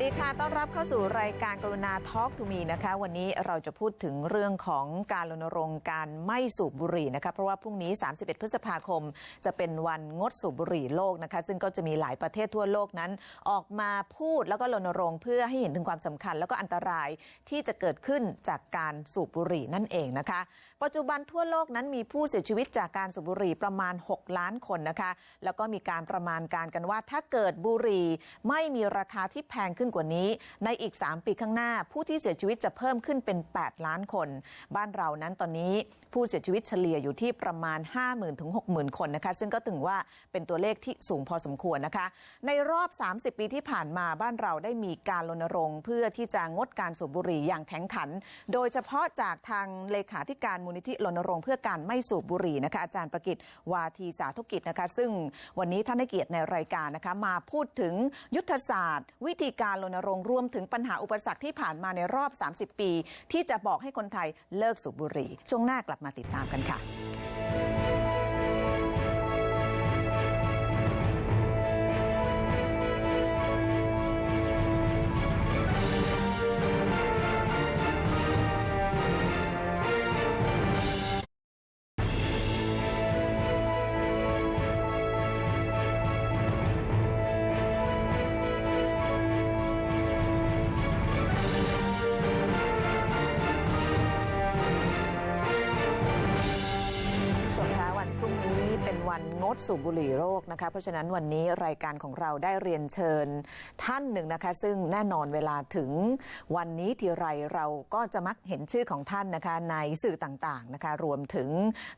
วัสดีค่ะ ต้อนรับเข้าสู่รายการกรุณาทอล์กทูมีนะคะ วันนี้เราจะพูดถึงเรื่องของการรณรงค์การไม่สูบบุหรี่นะคะ เพราะว่าพรุ่งนี้ 31 พฤษภาคม จะเป็นวันงดสูบบุหรี่โลกนะคะ ซึ่งก็จะมีหลายประเทศทั่วโลกนั้น ออกมาพูดแล้วก็รณรงค์เพื่อให้เห็นถึงความสำคัญ แล้วก็อันตรายที่จะเกิดขึ้นจากการสูบบุหรี่นั่นเองนะคะ ปัจจุบันทั่วโลกนั้นมีผู้เสียชีวิตจากการสูบบุหรี่ประมาณ 6 ล้านคนนะคะ แล้วก็มีการประมาณการกันว่า ถ้าเกิดบุหรี่ไม่มีราคาที่แพงขึ้นกว่านี้ ในอีก 3 ปีข้างหน้า ผู้ที่เสียชีวิตจะเพิ่มขึ้นเป็น 8 ล้านคน บ้านเรานั้นตอนนี้ผู้เสียชีวิตเฉลี่ยอยู่ที่ประมาณ 50,000ถึง60,000 คนนะคะ ซึ่งก็ถึงว่าเป็นตัวเลขที่สูงพอสมควรนะคะ ในรอบ 30 ปีที่ผ่านมาบ้านเราได้มีการรณรงค์ เพื่อที่จะงดการสูบบุหรี่อย่างแข็งขัน โดยเฉพาะจากทางเลขาธิการมูลนิธิรณรงค์เพื่อการไม่สูบบุหรี่นะคะอาจารย์ประกิตวาทีสาธุกิจนะคะ ซึ่งวันนี้ท่านได้เกียรติในรายการนะคะมาพูดถึงยุทธศาสตร์ วิธีการรณรงค์รวมถึงปัญหาอุปสรรคที่ผ่านมาในรอบ 30 ปี ที่จะบอกให้คนไทยเลิกสูบบุหรี่ ช่วงหน้ากลับมาติดตามกันค่ะ ดสูบบุหรี่โรคนะคะ เพราะฉะนั้นวันนี้รายการของเราได้เรียนเชิญท่านหนึ่งนะคะ ซึ่งแน่นอนเวลาถึงวันนี้ทีไรเราก็จะมักเห็นชื่อของท่านนะคะในสื่อต่างๆนะคะ รวมถึง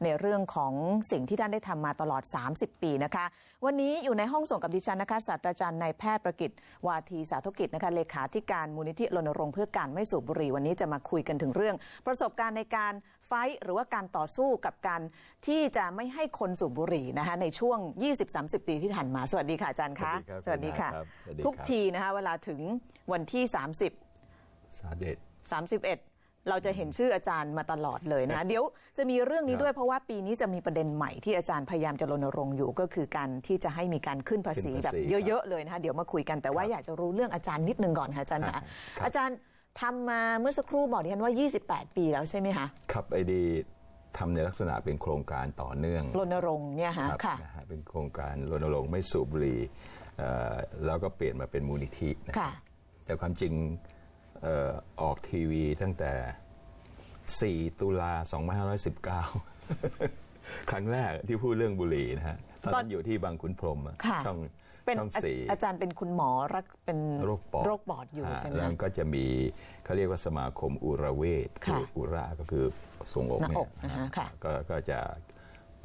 ในเรื่องของสิ่งที่ท่านได้ทำมาตลอด 30 ปีนะคะ วันนี้อยู่ในห้องส่งกับดิฉันนะคะศาสตราจารย์นายแพทย์ประกิตวาทีสาธุกิจนะคะเลขาธิการมูลนิธิรณรงค์เพื่อการไม่สูบบุหรี่วันนี้จะมาคุยกันถึงเรื่อง ประสบการณ์ในการ ไฟท์หรือว่าการต่อสู้กับการที่จะไม่ให้คนสูบบุหรี่นะคะในช่วง 20-30 ปีที่ผ่านมา สวัสดีค่ะอาจารย์คะสวัสดีครับค่ะครับสวัสดีครับทุกทีนะคะเวลาถึงวันที่ 30สาเด็ด31เราจะเห็นชื่ออาจารย์มาตลอดเลยนะคะเดี๋ยวจะมีเรื่องนี้ครับด้วยเพราะว่าปีนี้จะมีประเด็นใหม่ที่อาจารย์พยายามจะรณรงค์อยู่ก็คือการที่จะให้มีการขึ้นภาษีขึ้นแบภาบษีเยอะๆเลยนะคะเดี๋ยวมาคุยกันแต่ว่าครับอยากจะรู้เรื่องอาจารย์นิดนึงก่อนค่ะอาจารย์ครัค่ะบครับอาจารย์ ทำมาเมื่อสักครู่บอกดิฉันว่า 28 ปีแล้วใช่ไหมคะครับไอดีทำในลักษณะเป็นโครงการต่อเนื่องรณรงค์เนี่ยฮะครับค่ะ นะฮะเป็นโครงการรณรงค์ไม่สูบบุหรี่เอ่อแล้วก็เปลี่ยนมาเป็นมูลนิธินะค่ะ แต่ความจริงเอ่อออกทีวีตั้งแต่ 4 ตุลา2519 ครั้งแรกที่พูดเรื่องบุหรี่นะฮะ ตอนตอนั้นนอยู่ที่บางขุนพรหมอะค่ะ ช่อง เป็นช่องอาสี่ อาจารย์เป็นคุณหมอรักเป็นโรคปอดโรคปอดอยู่ฮะใช่ไหม แล้วคะก็จะมีเขาเรียกว่าสมาคมอุระเวทค่ะออุระก็คือทรวงอกหน้าเนี่อยกนะฮะค่ะก็ก็จะ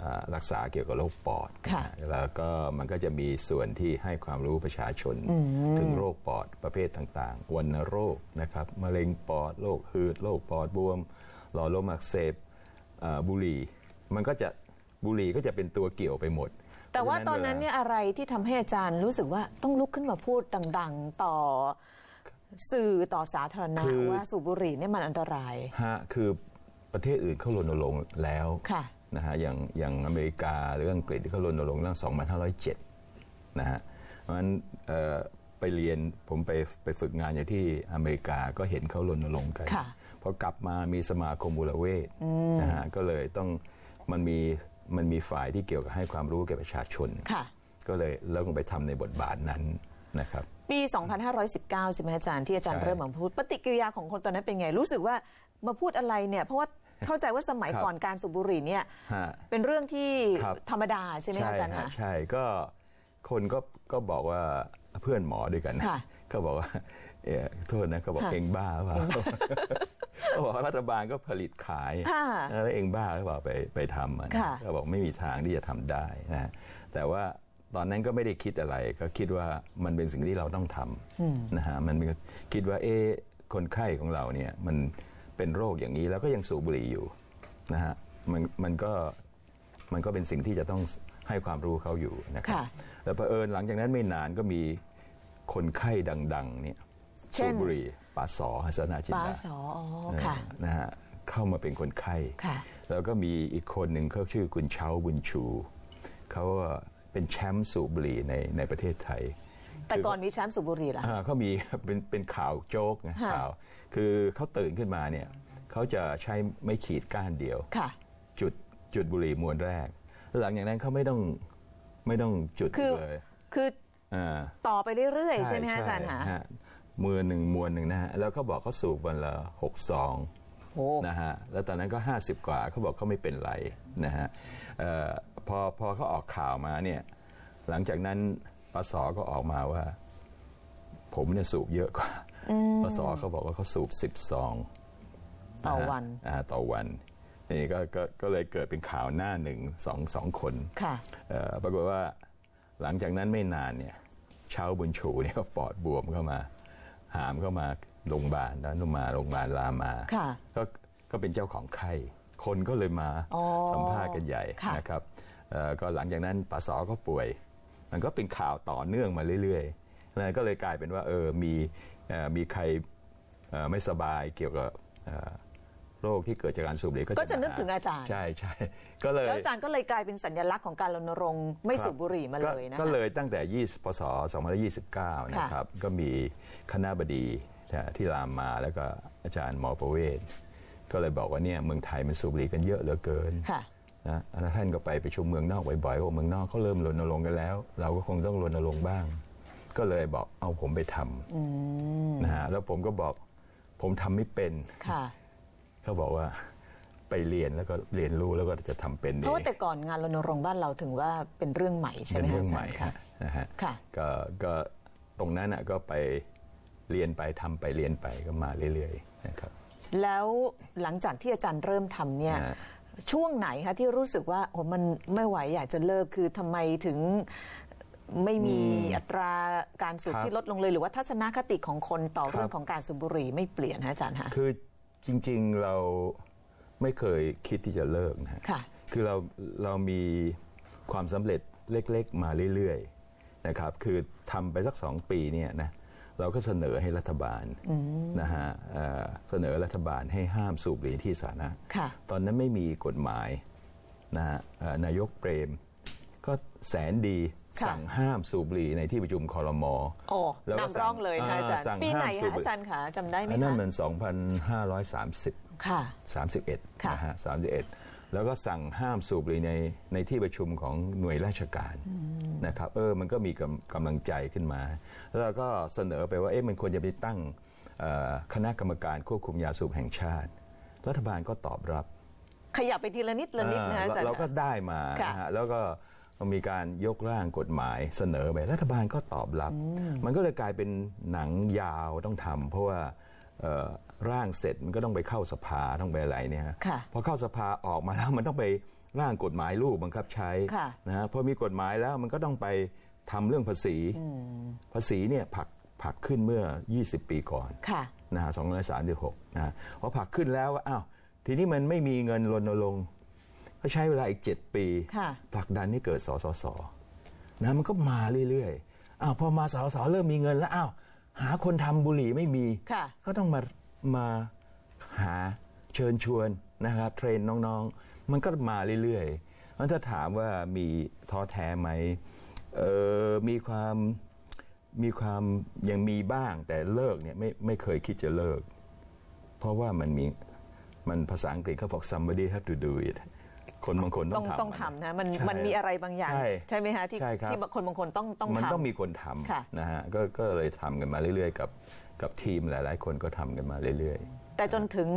อ่ารักษาเกี่ยวกับโรคปอดค่ะนะฮะแล้วก็มันก็จะมีส่วนที่ให้ความรู้ประชาชน ถึงโรคปอดประเภทต่างๆ วัณโรคนะครับมะเร็งปอดโรคหืดโรคปอดบวม หลอดลมอักเสบอ่าบุหรี่ มันก็จะบุหรี่ก็จะเป็นตัวเกี่ยวไปหมด แต่ว่าพระฉะตอนนั้นวลาเนี่ยอะไรที่ทำให้อาจารย์รู้สึกว่าต้องลุกขึ้นมาพูดดังๆต่อสื่อต่อสาธารณะคือว่าสูบบุหรี่เนี่ยมันอันตรายฮะคือประเทศอื่นเขารณรงค์แล้วค่ะนะฮะอย่างอย่างอเมริกาหรืออังกฤษที่เขารณรงค์เรื่อง 2507 นะฮะเพราะฉะนั้นเอ่อไปเรียนผมไปไปฝึกงานอยู่ที่อเมริกาก็เห็นเขารณรงค์กันค่ะพอกลับมามีสมาคมบุรเวทนะฮะก็เลยต้องมันมี มันมีฝ่ายที่เกี่ยวกับให้ความรู้แก่ประชาชน ค่ะ ก็เลยเริ่มไปทำในบทบาทนั้นนะครับ ปี 2519 ใช่ไหมอาจารย์ที่อาจารย์ใช่ เริ่มมาพูด ปฏิกิริยาของคนตอนนั้นเป็นไง รู้สึกว่ามาพูดอะไรเนี่ย เพราะว่าเข้าใจว่าสมัยครับก่อนการสูบบุหรี่เนี่ย ฮะ เป็นเรื่องที่ครับ ธรรมดาใช่ไหมคะอาจารย์ฮะคะ ใช่ก็คนก็ก็บอกว่าเพื่อนหมอด้วยกันค่ะเขาบอกว่าเอ่อโทษนะเขาบอกค่ะ เองบ้าหรือเปล่า เขาบอกว่ารัฐบาลก็ผลิตขายค่ะแล้วเองบ้าหรือเปล่าไปไปทำอะนะค่ะเขาบอกไม่มีทางที่จะทำได้นะแต่ว่าตอนนั้นก็ไม่ได้คิดอะไร ก็คิดว่ามันเป็นสิ่งที่เราต้องทำนะฮะมันมีคิดว่าเอ๊ะคนไข้ของเราเนี่ยมันเป็นโรคอย่างนี้แล้วก็ยังสูบบุหรี่อยู่นะฮะมันมันก็มันก็เป็นสิ่งที่จะต้องให้ความรู้เขาอยู่นะครับค่ะแต่เผอิญหลังจากนั้นไม่นานก็มีคนไข้ดัง ๆ เนี่ยเช่สูนบบุหรี่ ปาสอฮัสนาจินปาดาสออ๋อค่ะเออนะฮะเข้ามาเป็นคนไข้ค่ะแล้วก็มีอีกคนหนึ่งเขาชื่อคุณเชาบุญชูเขาเป็นแชมป์สูบบุหรี่ในในประเทศไทย แต่ก่อนมีแชมป์สูบบุหรี่ล่ะอ่าเขามีเป็นเป็นข่าวโจ๊กนะค่ะข่าว คือเขาตื่นขึ้นมาเนี่ยเขาจะใช้ไม่ขีดก้านเดียวค่ะจุดจุดบุหรี่มวนแรก หลังจากนั้นเขาไม่ต้องไม่ต้องจุดคือเลย คืออ่าต่อไปเรื่อยๆใช่ไหมฮะอาจารย์คะฮะ มวนหนึ่งมวนหนึ่งนะฮะแล้วเขาบอกเขาสูบวันละหกซองโอ้นะฮะแล้วตอนนั้นก็ 50 กว่าเขาบอกเขาไม่เป็นไรนะฮะเอ่อพอพอเขาออกข่าวมาเนี่ยหลังจากนั้นปสก็ออกมาว่า ผมเนี่ยสูบเยอะกว่าปสเขาบอกว่าเขาสูบสิบซองต่อวัน อ่าต่อวันนี่ก็ก็ก็เลยเกิดเป็นข่าวหน้าหนึ่งสองสองคนค่ะเอ่อปรากฏว่าหลังจากนั้นไม่นานเนี่ยเช้าบุญชูเนี่ยก็ปอดบวมเข้ามา หามเข้ามาโรงพยาบาลแล้วมาโรงพยาบาลรามาค่ะก็ก็เป็นเจ้าของไข้คนก็เลยมาอ๋อสัมภาษณ์กันใหญ่ค่ะนะครับเอ่อก็หลังจากนั้นปสก็ป่วย มันก็เป็นข่าวต่อเนื่องมาเรื่อยๆแล้วก็เลยกลายเป็นว่าเออมีเอ่อมีใครเอ่อไม่สบายเกี่ยวกับเอ่อ โรคที่เกิดจากการสูบบุหรี่ก็จะนึกมถึงอาจารย์ ใช่ใช่ก็เลยแล้วอาจารย์ก็เลยกลายเป็นสัญลักษณ์ของการรณรงค์ไม่สูบบุหรี่มาเลยนะก็คะเลยตั้งแต่ 20พศ2529 นะครับ ก็มีคณะบดีที่รามมาแล้วก็อาจารย์หมอประเวศ ก็เลยบอกว่าเนี่ยเมืองไทยมันสูบบุหรี่กันเยอะเหลือเกินค่ะนะแล้วท่านก็ไปประชุมเมืองนอกบ่อยๆว่าเมืองนอกเขาเริ่มรณรงค์กันแล้ว เราก็คงต้องรณรงค์บ้าง ก็เลยบอกเอาผมไปทำนะฮะแล้วผมก็บอกผมทำไม่เป็นค่ะ เขาบอกว่าไปเรียนแล้วก็เรียนรู้แล้วก็จะทำเป็นเพเอราะว่างแต่ก่อนงานรณรงค์บ้านเราถึงว่าเป็นเรื่องใหม่ใช่ไหเป็มนฮะเรื่องอาใหจารม่ย์ค่ะฮะนะฮะค่ะก็ก็ตรงนั้นน่ะก็ไปเรียนไปทำไปเรียนไปก็มาเรื่อยๆนะครับแล้วหลังจากที่อาจารย์เริ่มทำเนี่ยฮะช่วงไหนคะที่รู้สึกว่าโอ้มันไม่ไหวอยากจะเลิกคือทำไมถึงไม่มีอัตราการสูบครับที่ลดลงเลย หรือว่าทัศนคติของคนต่อครับเรื่องของการสูบบุหรี่ไม่เปลี่ยนฮะอาจารย์คะคือ จริงๆเราไม่เคยคิดที่จะเลิกนะฮะค่ะ คือเราเรามีความสำเร็จเล็กๆ มาเรื่อยๆนะครับ คือทำไปสักสองปีเนี่ยนะเราก็เสนอให้รัฐบาลนะฮะเอ่อเสนอรัฐบาลให้ห้ามสูบบุหรี่ที่สาธารณะ ค่ะ ตอนนั้นไม่มีกฎหมายนะฮะเอ่อนายกเปรม ก็แสนดีค่ะ สั่งห้ามสูบบุหรี่ในที่ประชุมคอรมอโอ้แล้วก็นำร่องเลยค่ะสั่งอาจารย์อ่าสั่งปีไหนห้ามสูบคะอาจารย์คะจำได้ไหมอันนั้นคะมัน 2,530 ค่ะ 31ค่ะนะฮะ31 แล้วก็สั่งห้ามสูบบุหรี่ในในที่ประชุมของหน่วยราชการนะครับเออมันก็มีกำกำลังใจขึ้นมา แล้วเราก็เสนอไปว่าเอ๊ะมันควรจะไปตั้งเอ่อคณะกรรมการควบคุมยาสูบแห่งชาติ รัฐบาลก็ตอบรับ ขยับไปทีละนิดละนิดนะอ่าอาจารย์เราก็คะได้มาค่ะนะฮะแล้วก็ มีการยกร่างกฎหมายเสนอไปรัฐบาลก็ตอบรับ มันก็เลยกลายเป็นหนังยาวต้องทำเพราะว่าเอ่อร่างเสร็จมันก็ต้องไปเข้าสภาต้องไปอะไรเนี่ยฮะค่ะพอเข้าสภาออกมาแล้วมันต้องไปร่างกฎหมายลูกบังคับใช้ค่ะนะฮะพอมีกฎหมายแล้วมันก็ต้องไปทำเรื่องภาษีภาษีเนี่ยผลักผลักขึ้นเมื่อ 20 ปีก่อนค่ะนะฮะ236นะฮะพอผลักขึ้นแล้วอ้าวทีนี้มันไม่มีเงินรณรงค์ ก็ใช้เวลาอีก 7 ปีค่ะผลักดันให้เกิดสสสนะมันก็มาเรื่อยๆอ้าวพอมาสสเริ่มมีเงินแล้วอ้าวหาคนทำบุหรี่ไม่มีค่ะก็ต้องมามาหาเชิญชวนนะครับเทรนน้องๆ มันก็มาเรื่อยๆมันถ้าถามว่ามีท้อแท้ไหมเออมีความมีความยังมีบ้างแต่เลิกเนี่ยไม่ไม่เคยคิดจะเลิก เพราะว่ามันมีมันภาษาอังกฤษเขาบอก somebody have to do it คนบางคนต้ต้อองงทำต้องทำนะมันใช่มันมีอะไรบางอย่างใช่ใช่ไหมฮะที่ใช่ครับ ที่คนบางคนต้องต้องมันทำ ต้องมีคนทค่ะำนะฮะก็ก็เลยทำกันมาเรื่อยๆ กับกับทีมหลาย ๆ คนก็ทำกันมาเรื่อย แต่จนถึง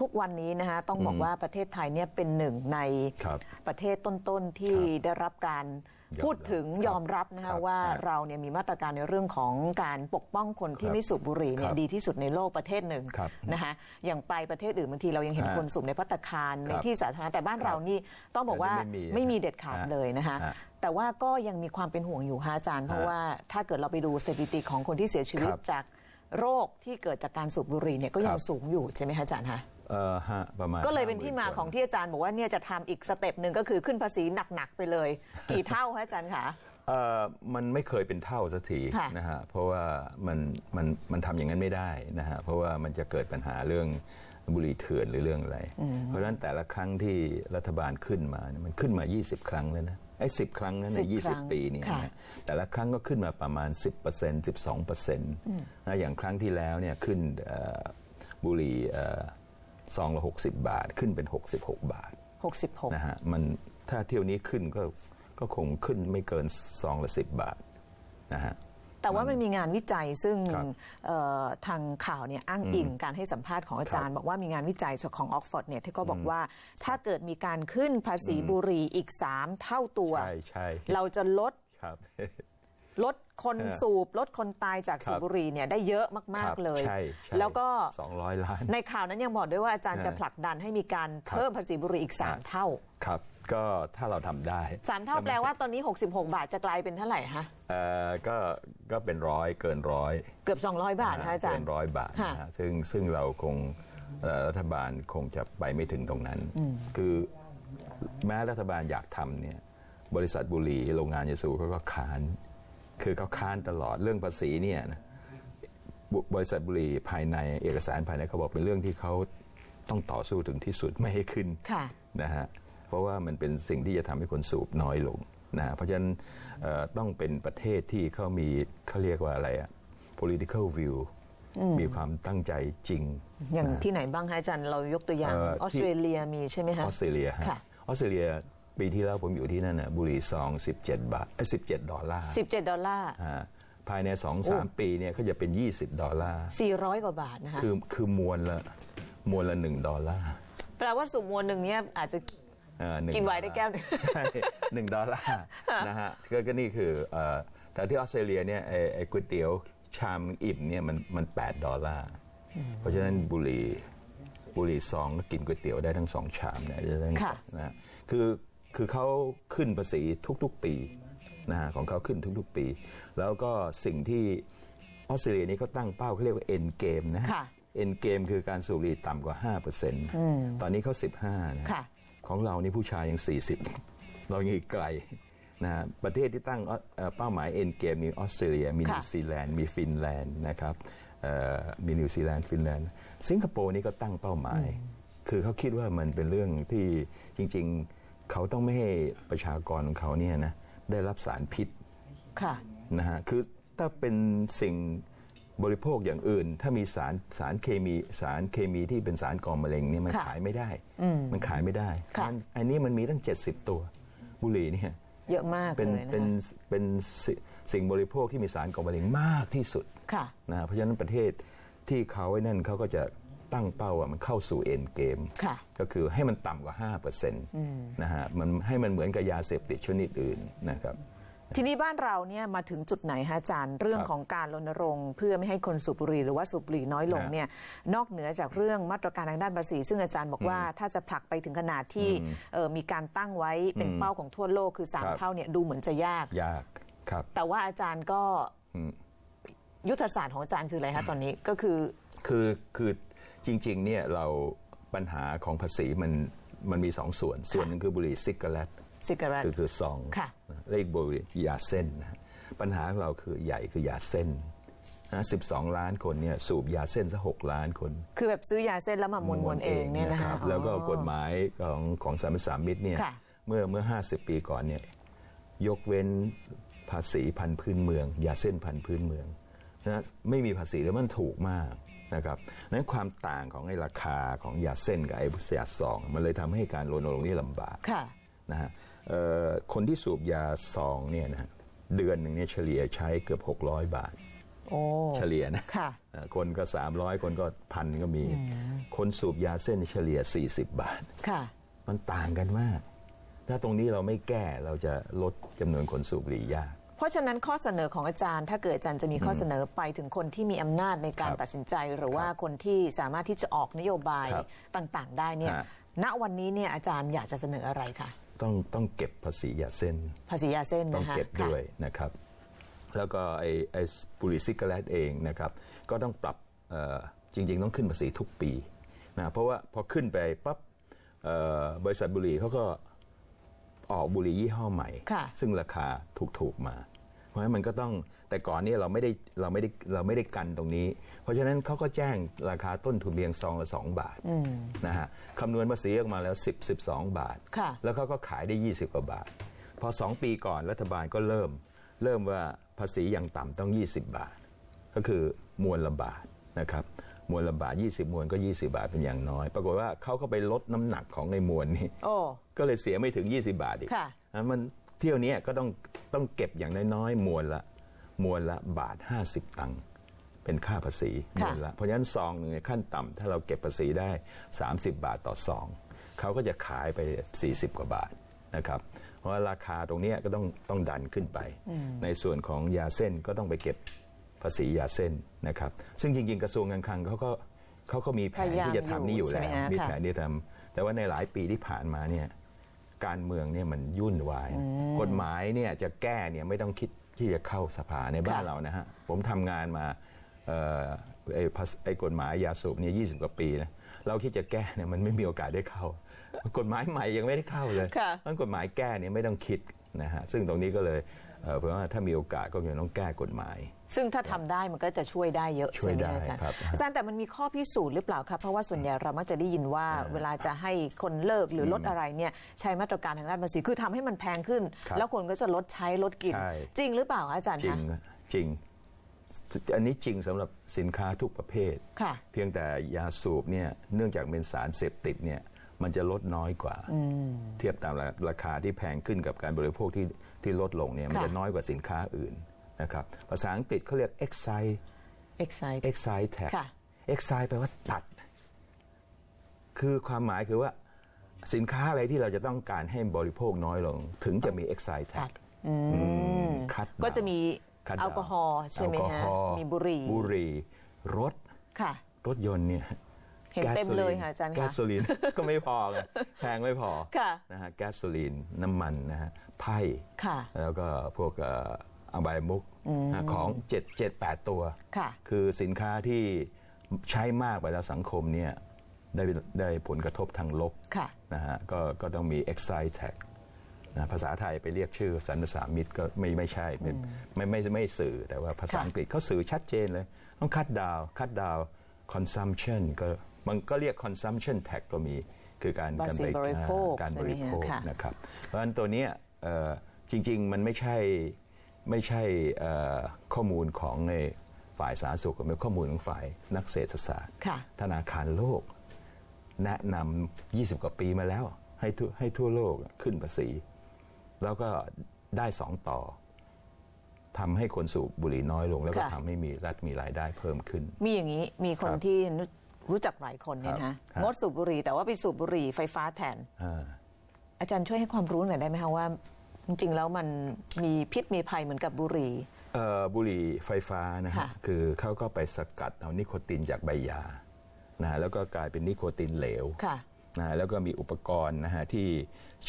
ทุกวันนี้นะคะต้องบอกว่าประเทศไทยเนี่ยเป็นหนึ่งในครับประเทศต้นๆที่ครับได้รับการยอมรับ พูดถึงครับยอมรับนะครัคะบว่าฮะเราเนี่ยมีมาตรการในเรื่องของการปกป้องคนที่ครับไม่สูบบุหรี่เนี่คยรับดีที่สุดในโลกประเทศหนึ่งครับนะคะอย่างไปประเทศอื่นบางทีเรายังเห็นฮะคนสูบในพัตตาคารในครับที่สาธารณะแต่บ้านเรานี่ต้องบอกว่าแต่นี่ไม่มีไม่มีเด็ดขาดฮะเลยนะคะฮะแต่ว่าก็ยังมีความเป็นห่วงอยู่ค่ะอาจารย์เพราะฮะว่าถ้าเกิดเราไปดูสถิติของคนที่เสียชีวิตครับจากโรคที่เกิดจากการสูบบุหรี่เนี่ยก็ยัคงรับสูงอยู่ใช่ไหมคะอาจารย์คะ เอ่อฮะประมาณก็เลยเป็นที่มา50,000ของที่อาจารย์บอกว่าเนี่ยจะทำอีกสเต็ปหนึ่งก็คือขึ้นภาษีหนักๆไปเลย กี่เท่าคะอาจารย์คะ เอ่อมันไม่เคยเป็นเท่าสักทีค่ะนะฮะเพราะว่ามันมันมันทำอย่างนั้นไม่ได้นะฮะเพราะว่ามันจะเกิดปัญหาเรื่องบุหรี่เถื่อนหรือเรื่องอะไร เพราะฉะนั้นแต่ละครั้งที่รัฐบาลขึ้นมาเนี่ยมันขึ้นมา 20 ครั้งแล้วนะไอ้สิบครั้งนั้นใน10ยี่คสิรั้บงปีนี่ค่ะ นะแต่ละครั้งก็ขึ้นมาประมาณ 10% 12%นะอย่างครั้งที่แล้วเนี่ยขึ้นเอ่อบุหรี่เอ่อ ซองละ 60 บาทขึ้นเป็น 66 บาท66นะฮะมันถ้าเที่ยวนี้ขึ้นก็ก็คงขึ้นไม่เกินซองละ 10 บาทนะฮะแต่ว่ามันมีงานวิจัยซึ่งครับเอ่อทางข่าวเนี่ยอ้างอิงการให้สัมภาษณ์ของอาจารย์ บอกว่ามีงานวิจัยของออกฟอร์ดเนี่ยที่ก็บอกว่าถ้าเกิดมีการขึ้นภาษีบุหรี่อีก 3 เท่าตัวใช่ใช่เราจะลดครับ ลดคนสูบลดคนตายจากสูบบุหรี่เนี่ยได้เยอะมากครับๆเลยใช่ใช่แล้วก็ 200 ล้าน ในข่าวนั้นยังบอกด้วยว่าอาจารย์อ่าจะผลักดันให้มีการเพิ่มภาษีบุหรี่อีก 3 เท่า ครับ ก็ถ้าเราทำได้ 3 เท่าแปลว่าตอนนี้ 66 บาทจะกลายเป็นเท่าไหร่ฮะเอ่อก็ก็เป็นร้อยเกินร้อยเกือบ 200 บาทนะอาจารเกิย์นร้อยบาทค่ะนะฮะซึ่งซึ่งเราคงเอ่อรัฐบาลคงจะไปไม่ถึงตรงนั้น คือแม้รัฐบาลอยากทำเนี่ยบริษัทบุหรี่โรงงานยาสูบเขาก็ค้าน คือเขาค้านตลอดเรื่องภาษีเนี่ยนะบบริษัทบุหรี่ภายในเอกสารภายในเขาบอกเป็นเรื่องที่เขาต้องต่อสู้ถึงที่สุดไม่ให้ขึ้นค่ะนะฮะเพราะว่ามันเป็นสิ่งที่จะทำให้คนสูบน้อยลงนะฮะเพราะฉะนั้นเอ่อต้องเป็นประเทศที่เขามีเขาเรียกว่าอะไรอะ political view มีความตั้งใจจริง อย่างที่ไหนบ้างคะอาจารย์ เรายกตัวอย่างเอ่อออที่สเตรเลียมีใช่ไหมอคะอสเตรเลียฮะค่ะออสเตรเลีย ปีที่แล้วผมอยู่ที่นั่นน่ะบุหรี่ซอง 17 บาทเอ้ย17 ดอลลาร์17 ดอลลาร์ฮะภายใน 2-3 ปีเนี่ยก็จะเป็น 20 ดอลลาร์ 400 กว่าบาทนะคะ คือคือมวลละมวลละ 1 ดอลลาร์แปลว่าสูบมวลหนึ่งเนี่ยอาจจะ เอ่อหงกินไวน์ดอลลาร์ได้แก้วหนึ่ง ใช่หนึ่งดอลลาร์นะฮะก็ก็นี่คือเอ่อแต่ที่ออสเตรเลียเนี่ยไอ้ไอ้ก๋วยเตี๋ยวชามอิ่มเนี่ยมันมันแปดดอลลาร์เพราะฉะนั้นบุหรี่บุหรี่ซองก็กินก๋วยเตี๋ยวได้ทั้งสองชามเนี่ยจะได้ทั้งสค่ะ องนะคือ คือเขาขึ้นภาษีทุกๆปีนะฮะของเขาขึ้นทุกๆปี แล้วก็สิ่งที่ออสเตรเลียนี่เขาตั้งเป้าเขาเรียกว่า end game นะค่ะ end game คือการสูบบุหรี่ต่ำกว่า 5%ตอนนี้เขา15นะค่ะ ของเรานี่ผู้ชายยัง 40 เรายังอีกไกลนะฮะประเทศที่ตั้งเอ่อเป้าหมายเอ็นเกมมีออสเตรเลียมีค่ะนิวซีแลนด์มีฟินแลนด์นะครับเอ่อมีนิวซีแลนด์ฟินแลนด์สิงคโปร์นี่ก็ตั้งเป้าหมาย คือเขาคิดว่ามันเป็นเรื่องที่จริง ๆ เขาต้องไม่ให้ประชากรของเขาเนี่ยนะได้รับสารพิษค่ะ นะฮะคือถ้าเป็นสิ่งบริโภคอย่างอื่น ถ้ามีสารสารเคมีสารเคมีที่เป็นสารก่อมะเร็งเนี่ยมันค่ะขายไม่ได้มันขายไม่ได้ค่ะมันอันนี้มันมีตั้ง 70 ตัว บุหรี่เนี่ยเยอะมากเป็นเลยนะเป็นคะเป็นสิสิ่งบริโภคที่มีสารก่อมะเร็งมากที่สุด ค่ะ นะเพราะฉะนั้นประเทศที่เขาไว้นั่นเขาก็จะ ตั้งเป้าว่ามันเข้าสู่เอ็นเกมค่ะก็คือให้มันต่ำกว่า 5%นะฮะมันให้มันเหมือนกับยาเสพติดชนิดอื่นนะครับ ทีนี้บ้านเราเนี่ยมาถึงจุดไหนฮะอาจารย์ เรื่องครับของการรณรงค์เพื่อไม่ให้คนสูบบุหรี่หรือว่าสูบบุหรี่น้อยลงฮะเนี่ยนอกเหนือจากเรื่องมาตรการทางด้านภาษี ซึ่งอาจารย์บอกว่าถ้าจะผลักไปถึงขนาดที่เอ่อมีการตั้งไว้เป็นเป้าของทั่วโลกคือครับ3เท่าเนี่ยดูเหมือนจะยากยากครับ แต่ว่าอาจารย์ก็ยุทธศาสตร์ของอาจารย์คืออะไรคะตอนนี้ก็คือคือคือ จริงๆเนี่ยเราปัญหาของภาษีมันมันมีสองส่วน ส่วนหนึ่งคือบุหรี่ซิกเกอร์เลตซิกเกอร์คือคือซองค่ะนะและอีกบุหรี่ยาเส้นนะฮะปัญหาของเราคือใหญ่คือยาเส้นนะ12 ล้านคนเนี่ยสูบยาเส้นซะ6ล้านคน คือแบบซื้อยาเส้นแล้วมามวนมวนๆเองเนี่ยนะคะรับแล้วก็กฎหมายของของสามสามมิตรเนี่ยค่ะเมื่อเมื่อ 50 ปีก่อนเนี่ยยกเว้นภาษีพันธุ์พื้นเมือง ยาเส้นพันธุ์พื้นเมืองนะไม่มีภาษีแล้วมันถูกมาก นะครับนั้นความต่างของไอ้ราคาของยาเส้นกับไอ้ยาซอง มันเลยทำให้การรณรงค์นี่ลำบากค่ะนะฮะเอ่อคนที่สูบยาซองเนี่ยนะฮะเดือนหนึ่งเนี่ยเฉลี่ยใช้เกือบ 600 บาทโอ้เฉลี่ยนะค่ะเอ่อคนก็ 300 คนก็พันก็มี คนสูบยาเส้นเฉลี่ย 40 บาทค่ะ มันต่างกันมาก ถ้าตรงนี้เราไม่แก้เราจะลดจำนวนคนสูบบุหรี่ยาก เพราะฉะนั้นข้อเสนอของอาจารย์ ถ้าเกิดอาจารย์จะมีข้อเสนอไปถึงคนที่มีอำนาจในการครับตัดสินใจ หรือว่าคนที่สามารถที่จะออกนโยบายครับต่างๆ ได้เนี่ยฮะ ณวันนี้เนี่ยอาจารย์อยากจะเสนออะไรคะต้องต้องเก็บภาษียาเส้น ภาษียาเส้นต้องนะคะเก็บค่ะ ด้วยนะครับ แล้วก็ไอ้ไอ้บุหรี่ซิกเกอร์เลตเองนะครับ ก็ต้องปรับเอ่อจริง ๆ ต้องขึ้นภาษีทุกปีนะเพราะว่าพอขึ้นไปปั๊บเอ่อบริษัทบุหรี่เขาก็ ออกบุหรี่ยี่ห้อใหม่ค่ะซึ่งราคาถูกๆมา เพราะฉะนั้นมันก็ต้องแต่ก่อนเนี้เราไม่ได้เราไม่ได้เราไม่ได้กันตรงนี้ เพราะฉะนั้นเขาก็แจ้งราคาต้นทุนเพียงซองละสองบาทนะฮะคำนวณภาษีออกมาแล้ว 10 12 บาทค่ะแล้วเขาก็ขายได้ 20กว่าบาท พอสองปีก่อนรัฐบาลก็เริ่ม เริ่มว่าภาษีอย่างต่ำต้อง 20 บาท ก็คือมวลละบาทนะครับ มวลละบาท 20 มวลก็ 20 บาทเป็นอย่างน้อย ปรากฏว่าเขาก็ไปลดน้ำหนักของในมวลนี้โอ้ก็เลยเสียไม่ถึง 20 บาทอีกค่ะอะมันเที่ยวนี้ก็ต้องต้องเก็บอย่างน้อยๆมวลละมวลละบาท 50 ตังค์เป็นค่าภาษีมค่ะวลละเพราะฉะนั้นซองหนึ่งเนี่ยขั้นต่ำถ้าเราเก็บภาษีได้ 30 บาทต่อซองเขาก็จะขายไป 40 กว่าบาทนะครับเพราะว่าราคาตรงเนี้ยก็ต้องต้องดันขึ้นไป ในส่วนของยาเส้นก็ต้องไปเก็บภาษียาเส้นนะครับ ซึ่งจริงๆ กระทรวงการคลังเขาก็เขาก็มีแผนที่จะทำนี่อยู่พยายามอยู่แล้วใช่ไหมฮะมีค่ะแผนที่ทำแต่ว่าในหลายปีที่ผ่านมาเนี่ยการเมืองเนี่ยมันยุ่นวาย กฎหมายเนี่ยจะแก้เนี่ยไม่ต้องคิดที่จะเข้าสภาในบ้านค่ะเรานะฮะ ผมทำงานมาเอ่อไอ้ภาษไอ้กฎหมายยาสูบเนี่ยยีกว่าปีนะเราคิดจะแก้เนี่ยมันไม่มีโอกาสได้เข้า กฎหมายใหม่ยังไม่ได้เข้าเลยค่ะมันกฎหมายแก้เนี่ยไม่ต้องคิดนะฮะซึ่งตรงนี้ก็เลยเอ่อเพราะว่าถ้ามีโอกาสก็คงต้องแก้กฎหมาย ซึ่งถ้าทำได้มันก็จะช่วยได้เยอะช่วยใไหมได้อาจารย์ครับ อาจารย์แต่มันมีข้อพิสูจน์หรือเปล่าครับ เพราะว่าส่วนใหญ่เรามักจะได้ยินว่าเวลาจะให้คนเลิกหรือลดอะไรเนี่ยใช้มาตรการทางด้านภาษีคือทำให้มันแพงขึ้น ครับแล้วคนก็จะลดใช้ลดกิน ใช่ จริงหรือเปล่าอาจารย์จริคะ งจริง อันนี้จริงสำหรับสินค้าทุกประเภท ค่ะ เพียงแต่ยาสูบเนี่ยเนื่องจากเป็นสารเสพติดเนี่ยมันจะลดน้อยกว่าเทียบตามราราคาที่แพงขึ้นกับการบริโภคที่ที่ลดลงเนี่ยมันค่ะ จะน้อยกว่าสินค้าอื่น นะครับภาษาอังกฤษเขาเรียก excise excise excise tax ค่ะ excise แปลว่าตัด คือความหมายคือว่าสินค้าอะไรที่เราจะต้องการให้บริโภคน้อยลง ถึงจะมี excise ตั tax ดคัดก็จะมีคัดแอลกอฮอล์ใช่ไหมแอลกอฮะฮอล์มีบุหรี่บุหรี่รถค่ะ รถยนต์เนี่ยเห็นเต็มเลยค่ะอาจารย์คะแก๊สโซลีนก็ไม่พอไงแพงไม่พอค่ะนะฮะแก๊สโซลีนน้ำมันนะฮะไพ่ค่ะแล้วก็พวกเอ่ออบายมุกนะของเจ็ดเจ็ดแปดตัวค่ะคือสินค้าที่ใช้มากไปแล้วสังคมเนี่ยได้ได้ผลกระทบทางลบค่ะนะฮะก็ก็ต้องมี excise tax นะภาษาไทยไปเรียกชื่อสรรพสามิตก็ไม่ไม่ใช่ไม่ไม่ไม่ไม่ไม่สื่อแต่ว่าภาษาค่ะอังกฤษเขาสื่อชัดเจนเลย ต้องคัดดาวคัดดาว consumption ก็มันก็เรียก consumption tax ก็มีคือการภาษีบริโภคการใช่บไหมริโภคคะค่ะนะครับเพราะฉะนั้นตัวเนี้ยเอ่อจริง ๆ มันไม่ใช่ ไม่ใช่เอ่อข้อมูลของในฝ่ายสาธารณสุขมันเป็นข้อมูลของฝ่ายนักเศรษฐศาสตร์ ค่ะ ธนาคารโลก แนะนำ 20 กว่าปีมาแล้ว ให้ทั่วให้ทั่วโลกขึ้นภาษี แล้วก็ได้สองต่อทำให้คนสูบบุหรี่น้อยลง แล้วก็ค่ะ ทำให้มีรัฐมีรายได้เพิ่มขึ้น มีอย่างนี้มีคนครับที่รู้รู้จักหลายคนเนี่ยครันะบครับ งดสูบบุหรี่แต่ว่าไปสูบบุหรี่ไฟฟ้าแทน อ่าอาจารย์ช่วยให้ความรู้หน่อยได้ไหมคะว่า จริง ๆ แล้วมันมีพิษมีภัยเหมือนกับบุหรี่ เอ่อบุหรี่ไฟฟ้านะฮะค่ะ คือเขาก็ไปสกัดเอานิโคตินจากใบยานะฮะแล้วก็กลายเป็นนิโคตินเหลว ค่ะ นะฮะแล้วก็มีอุปกรณ์นะฮะที่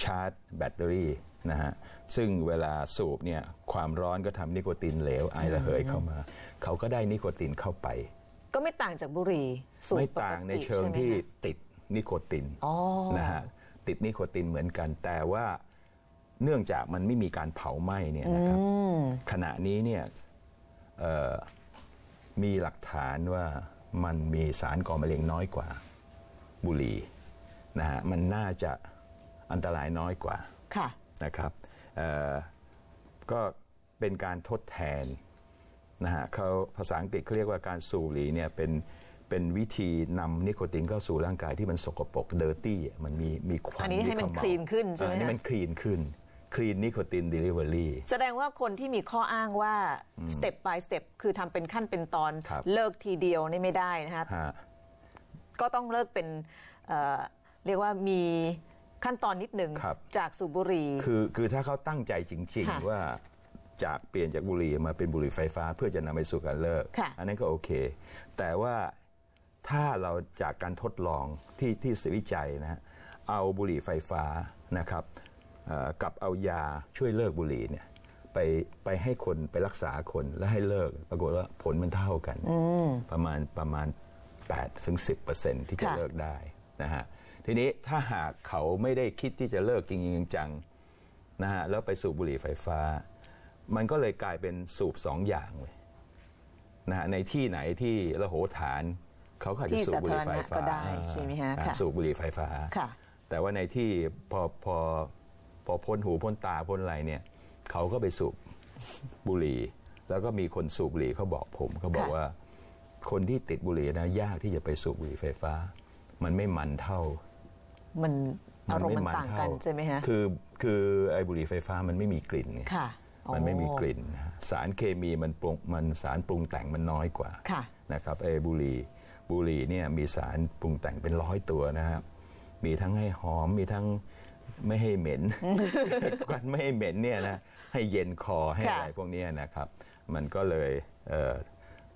ชาร์จแบตเตอรี่นะฮะซึ่งเวลาสูบเนี่ยความร้อนก็ทำนิโคตินเหลวไอระเหยเข้ามา เขาก็ได้นิโคตินเข้าไป ก็ไม่ต่างจากบุหรี่สูบไม่ปกต่างในติเชิงใไหมที่คะ ติดนิโคตินอ๋อ นะฮะติดนิโคตินเหมือนกันแต่ว่า เนื่องจากมันไม่มีการเผาไหม้เนี่ยนะครับขณะนี้เนี่ยเอ่อมีหลักฐานว่ามันมีสารก่อมะเร็งน้อยกว่าบุหรี่นะฮะมันน่าจะอันตรายน้อยกว่าค่ะนะครับเอ่อก็เป็นการทดแทนนะฮะเขาภาษาอังกฤษเขาเรียกว่าการสูบบุหรี่เนี่ยเป็นเป็นวิธีนำนิโคตินเข้าสู่ร่างกายที่มันสกปรกเดอร์ตี้มันมีมีควันอันนี้ให้มันขาว clean ขึ้นใช่ไหมอันนี้ฮะมันคลีนขึ้น คลีนนิโคตินเดลิเวอรี่ แสดงว่าคนที่มีข้ออ้างว่า step by step คือทำเป็นขั้นเป็นตอนครับ เลิกทีเดียวนี่ไม่ได้นะคะฮะ ก็ต้องเลิกเป็นเอ่อเรียกว่ามีขั้นตอนนิดหนึ่งครับ จากสูบบุหรี่ คือคือถ้าเขาตั้งใจจริง ค่ะๆ ว่าจากเปลี่ยนจากบุหรี่มาเป็นบุหรี่ไฟฟ้า เพื่อจะนำไปสู่การเลิก ค่ะ อันนั้นก็โอเค แต่ว่าถ้าเราจากการทดลองที่ที่วิจัยนะฮะเอาบุหรี่ไฟฟ้านะครับเอ่อ กับเอายาช่วยเลิกบุหรี่เนี่ยไปไปให้คนไปรักษาคนแล้วให้เลิก ปรากฏว่าผลมันเท่ากันประมาณประมาณ8ถึง10 ที่จะค่ะเลิกได้นะฮะทีนี้ถ้าหากเขาไม่ได้คิดที่จะเลิกจริงๆจังๆนะฮะแล้วไปสูบบุหรี่ไฟฟ้า มันก็เลยกลายเป็นสูบสองอย่างเลยนะฮะในที่ไหนที่ระโหฐานเขาก็อาจจะที่สูบบุหรี่ไฟฟ้าสาธารณะก็ได้ใช่ไหมฮะอ่าค่ะสูบบุหรี่ไฟฟ้าค่ะแต่ว่าในที่พอพอ พอพ้นหูพ้นตาพ้นอะไรเนี่ยเขาก็ไปสูบบุหรี่ แล้วก็มีคนสูบบุหรี่เขาบอกผมเขาบอกค่ะว่าคนที่ติดบุหรี่นะยากที่จะไปสูบบุหรี่ไฟฟ้า มันไม่มันเท่า มันอารมณ์มันไต่างกันใช่ไหมฮะคือคือไอ้บุหรี่ไฟฟ้ามันไม่มีกลิ่นไงค่ะมันไม่มีอ๋อกลิ่นนะฮะสารเคมีมันปรุงมันสารปรุงแต่งมันน้อยกว่าค่ะนะครับไอ้บุหรี่บุหรี่เนี่ยมีสารปรุงแต่งเป็นร้อยตัวนะครับมีทั้งให้หอมมีทั้ง ไม่ให้เหม็นกันไม่ให้เหม็นเนี่ยนะให้เย็นคอให้ค่ะ อะไรพวกเนี้ยนะครับ มันก็เลยเอ่อ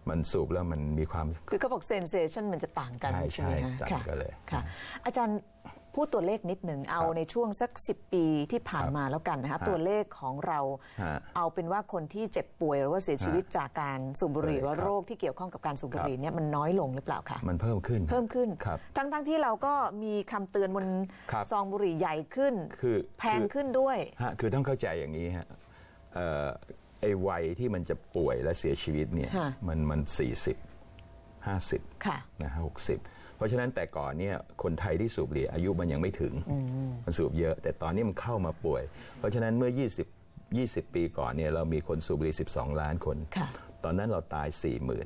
มันสูบแล้วมันมีความ คือเขาบอกเซนเซชันมันจะต่างกันใช่ใช่ไหมใช่ฮะต่างค่ะกันเลย ค่ะ อาจารย์ พูดตัวเลขนิดหนึ่งเอาครับในช่วงสัก 10 ปีที่ผ่านครับมาแล้วกันนะคะฮะตัวเลขของเราฮะเอาเป็นว่าคนที่เจ็บป่วยหรือว่าเสียชีวิตจากการสูบบุหรี่หรือว่าครับโรคที่เกี่ยวข้องกับการสูบบุหรี่เนี่ยมันน้อยลงหรือเปล่าคะมันเพิ่มขึ้นเพิ่มขึ้นครับทั้งทั้งๆที่เราก็มีคำเตือนบนครับซองบุหรี่ใหญ่ขึ้นคือแพงคือขึ้นด้วยฮะคือต้องเข้าใจอย่างนี้ฮะเอ่อไอ้วัยที่มันจะป่วยและเสียชีวิตเนี่ยฮะมันมันสี่สิบ ห้าสิบค่ะนะฮะหกสิบเพราะฉะนั้นแต่ก่อนเนี่ยคนไทยที่สูบบุหรี่อายุมันยังไม่ถึงมันสูบเยอะ แต่ตอนนี้มันเข้ามาป่วย เพราะฉะนั้นเมื่อ 20 20 ปีก่อนเนี่ยเรามีคนสูบบุหรี่12 ล้านคนค่ะตอนนั้นเราตาย 4 0,000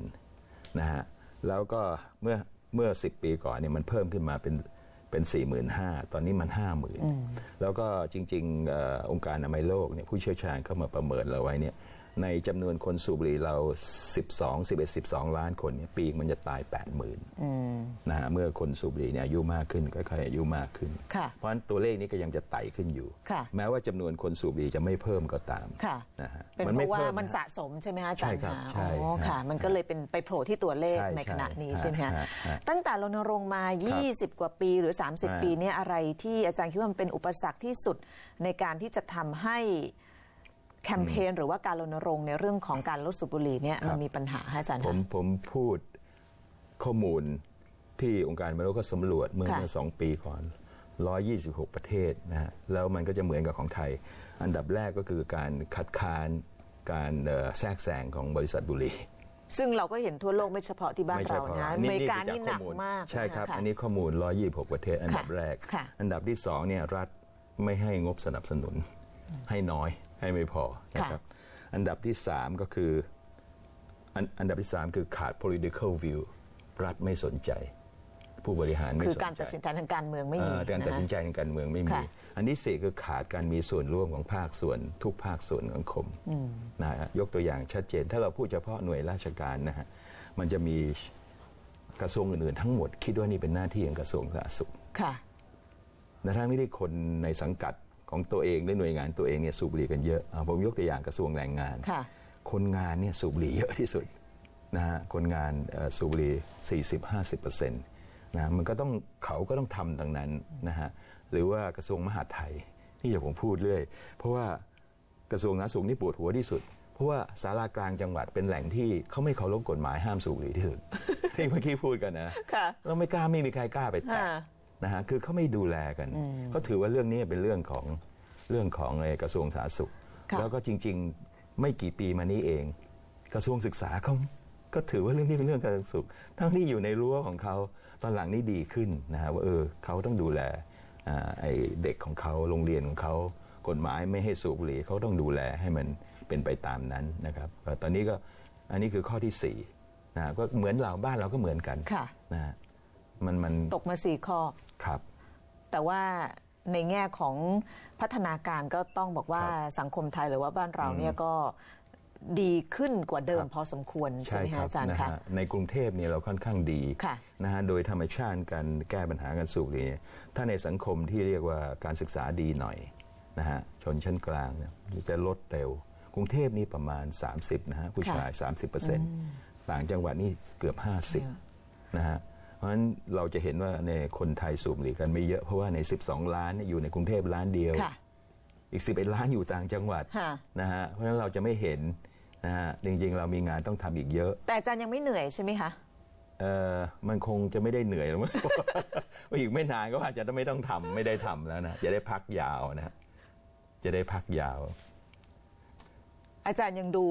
นะฮะ แล้วก็เมื่อเมื่อ 10 ปีก่อนเนี่ยมันเพิ่มขึ้นมาเป็นเป็น 45,000 ตอนนี้มัน 50,000 แล้วก็จริงๆเออองค์การอนามัยโลกเนี่ยผู้เชี่ยวชาญเข้ามาประเมินเราไว้เนี่ย ในจำนวนคนสูบบุหรี่เรา 12 11 12 ล้านคนเนี่ยปีกมันจะตาย 80,000นะฮะเมื่อคนสูบบุหรี่เนี่ยอายุมากขึ้นค่อยๆอายุมากขึ้น ค่ะเพราะฉะนั้นตัวเลขนี้ก็ยังจะไต่ขึ้นอยู่ ค่ะแม้ว่าจำนวนคนสูบบุหรี่จะไม่เพิ่มก็ตามค่ะ นะฮะเป็นเพไม่ราะว่าพิ่มันฮะสะสมใช่ไหมคะอาจารย์ใช่ครับคะใช่อ๋อค่ะ ฮะมันก็เลยเป็นไปโผล่ที่ตัวเลขใช่ในขณะนี้ใช่ใช่ไหมคะฮะฮะ ตั้งแต่รณรงค์มา 20 กว่าปีหรือ 30ฮะปีเนี่ยอะไรที่อาจารย์คิดว่ามันเป็นอุปสรรคที่สุดในการที่จะทำให้ แคมเปญหรือว่าการรณรงค์ในเรื่องของการลดสูบบุหรี่เนี่ยมันมีปัญหาคะอาจารย์ผคะมผมพูดข้อมูลที่องค์การมนุษย์ก็สำรวจเมื่อค่ะเมื่อสองปีก่อน 126 ประเทศนะฮะแล้วมันก็จะเหมือนกับของไทย อันดับแรกก็คือการคัดค้านการเอ่อแทรกแซงของบริษัทบุหรี่ซึ่งเราก็เห็นทั่วโลกไม่เฉพาะที่บ้านไม่ใช่เราพอนะอนี่เมริกาคือนี่หนักข้อลมาก ใช่ครับะะอันนี้ข้อมูล 126 ประเทศ อันดับค่ะแรกค่ะอันดับที่สองเนี่ยรัฐไม่ให้งบสนับสนุนให้น้อย ให้ไม่พอนะครับอันดับที่สามก็คืออันอันดับที่สามคือขาด political view รัฐไม่สนใจ ผู้บริหารไม่คือสนใจการตัดสินใจทางการเมืองไม่มีเอ่อการตัดสินใจทางการเมืองไม่มีค่ะอันที่สี่คือขาดการมีส่วนร่วมของภาคส่วน ทุกภาคส่วนของสังคมนะฮะยกตัวอย่างชัดเจน ถ้าเราพูดเฉพาะหน่วยราชการนะฮะมันจะมีกระทรวงอื่นๆ ทั้งหมดคิดว่านี่เป็นหน้าที่ของกระทรวงสาธารณสุขค่ะในทั้งที่คนในสังกัด ของตัวเองหรือหน่วยงานตัวเองเนี่ยสูบบุหรี่กันเยอะอ่าผมยกตัวอย่างกระทรวงแรงงาน ค่ะ คนงานเนี่ยสูบบุหรี่เยอะที่สุดนะฮะคนงานเอ่อสูบบุหรี่40-50%เปอร์เซ็นต์นะมันก็ต้องเขาก็ต้องทำดังนั้นนะฮะหรือว่ากระทรวงมหาดไทยที่อย่างผมพูดเรื่อย เพราะว่ากระทรวงสาธารณสุขนี่ปวดหัวที่สุด เพราะว่าสารากลางจังหวัดเป็นแหล่งที่เขาไม่เคารพกฎหมายห้ามสูบบุหรี่ที่สุด ที่เมื่อกี้พูดกันนะค่ะเราไม่กล้าไม่มีใครกล้าไปแตะ อ่า นะฮะคือเขาไม่ดูแลกันเขาถือว่าเรื่องนี้เป็นเรื่องของเรื่องของไอ้กระทรวงสาธารณสุขค่ะแล้วก็จริง ๆ ไม่กี่ปีมานี้เอง กระทรวงศึกษาเขาก็ถือว่าเรื่องนี้เป็นเรื่องการศึกษาทั้งที่อยู่ในรั้วของเขาตอนหลังนี้ดีขึ้นนะฮะว่าเออเขาต้องดูแลอ่าไอ้เด็กของเขาโรงเรียนของเขากฎหมายไม่ให้สูบบุหรี่เขาต้องดูแลให้มันเป็นไปตามนั้นนะครับเอ่อตอนนี้ก็อันนี้คือข้อที่สี่นะฮะก็เหมือนเราบ้านเราก็เหมือนกันค่ะนะฮะ มันมันตกมาสี่ข้อ ครับ แต่ว่าในแง่ของพัฒนาการก็ต้องบอกว่าครับสังคมไทยหรือว่าบ้านเราเนี่ยก็ดีขึ้นกว่าเดิมครับพอสมควร ใช่ไหมคคะรัอาจารย์นะคะฮะในกรุงเทพเนี่ยเราค่อนข้างดีค่ะนะฮะโดยธรรมชาติการแก้ปัญหาการสูบบุหรี่เนี่ยถ้าในสังคมที่เรียกว่าการศึกษาดีหน่อยนะฮะชนชั้นกลางเนี่ยจะลดเร็ว กรุงเทพนี่ประมาณ 30นะฮะผู้ชาย 30%ต่างจังหวัดนี่เกือบ 50นะฮะ เพราะฉะนั้นเราจะเห็นว่าในคนไทยสูบบุหรี่กันไม่เยอะเพราะว่าใน 12 ล้านเนี่ยอยู่ในกรุงเทพล้านเดียว ค่ะ อีก 11 ล้านอยู่ต่างจังหวัดค่ะ นะฮะเพราะฉะนั้นเราจะไม่เห็นนะฮะจริงๆ เรามีงานต้องทำอีกเยอะ แต่อาจารย์ยังไม่เหนื่อยใช่ไหมคะ เออมันคงจะไม่ได้เหนื่อยหรอกมั้ง ว่าอีกไม่นานก็อาจจะไม่ต้องทำไม่ได้ทำแล้วนะ จะได้พักยาวนะ จะได้พักยาว อาจารย์ยังดู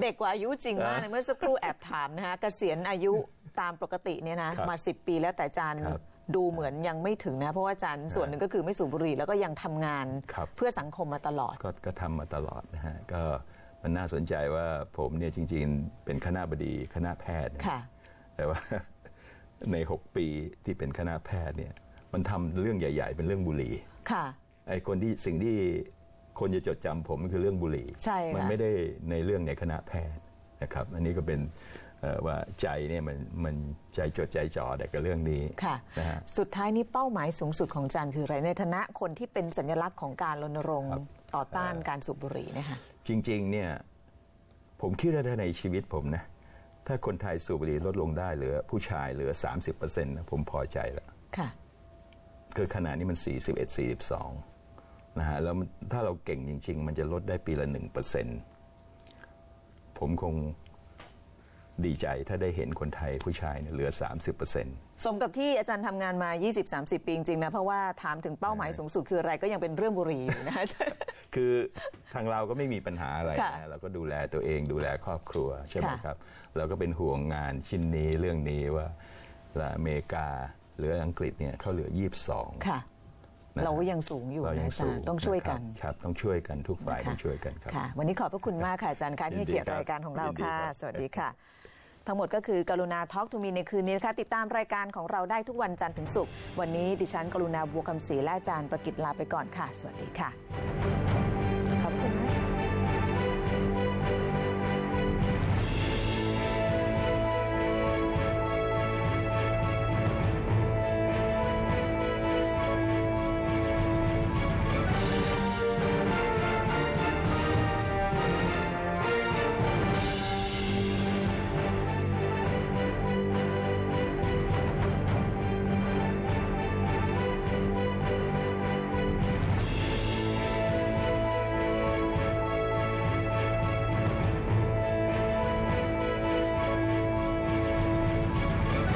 เด็กกว่าอายุจริงมากเลยเมื่อสักครู่แอบถามนะคะเกษียณอายุ ตามปกติเนี่ยนะครับมาสิปีแล้วแต่อาจารย์ครับดูเหมือนยังไม่ถึงนะ เพราะว่าอาจารย์ส่วนหนึ่งก็คือไม่สูบบุหรี่แล้วก็ยังทำงานครับ เพื่อสังคมมาตลอด ก็ก็ทำมาตลอดนะฮะก็มันน่าสนใจว่าผมเนี่ยจริงๆ เป็นคณะบดีคณะแพทย์นะค่ะ แต่ว่า ใน 6 ปีที่เป็นคณะแพทย์เนี่ยมันทำเรื่องใหญ่ ๆ เป็นเรื่องบุหรี่ ค่ะ ไอ้คนที่สิ่งที่คนจะจดจำผมคือเรื่องบุหรี่ ใช่ค่ะ มันไม่ได้ในเรื่องในคณะแพทย์นะครับ อันนี้ก็เป็นเอ่อ ว่าใจเนี่ยมันมันใจจดใจจ่อแต่กับเรื่องนี้ค่ะนะฮะสุดท้ายนี้เป้าหมายสูงสุดของอาจารย์คืออะไรในฐานะคนที่เป็นสัญลักษณ์ของการรณรงค์ครับต่อต้านการสูบบุหรี่เนะคะจริงๆเนี่ยผมคิดว่าถ้าในชีวิตผมนะถ้าคนไทยสูบบุหรี่ลดลงได้เหลือผู้ชายเหลือ 30%นะผมพอใจแล้วค่ะคือขนาดนี้มัน 41 42นะฮะแล้วมันถ้าเราเก่งจริง ๆ มันจะลดได้ปีละ1%ผมคง ดีใจถ้าได้เห็นคนไทยผู้ชายเนี่ยเหลือ 30%สมกับที่อาจารย์ทำงานมา 20-30 ปีจริงๆนะเพราะว่าถามถึงเป้าหมายสูงสุดคืออะไรก็ยังเป็นเรื่องบุหรี่อยู่นะ คือทางเราก็ไม่มีปัญหาอะไรค่ะนะเราก็ดูแลตัวเองดูแลครอบครัวใช่ไหมค่ะ ครับ เราก็เป็นห่วงงานชิ้นนี้เรื่องนี้ว่าละอเมริกาหรืออังกฤษเนี่ยเขาเหลือ 22 ค่ะ นะฮะ เราก็ยังสูงอยู่เรานะยังอาจาสูรงย์ต้องช่วยกันนะครับครับ ต้องช่วยกันทุกฝ่ายนะคะต้องช่วยกันครับ ค่ะ วันนี้ขอบพระคุณมากค่ะอาจารย์คะที่ให้เกียรติยินดีครับรายการของเรายินดีค่ะ ครับ สวัสดีค่ะ ทั้งหมดก็คือกรุณาทอล์กทูมีในคืนนี้นะคะติดตามรายการของเราได้ทุกวันจันทร์ถึงศุกร์วันนี้ดิฉันกรุณาบัวคำศรีและอาจารย์ประกิตลาไปก่อนค่ะ สวัสดีค่ะ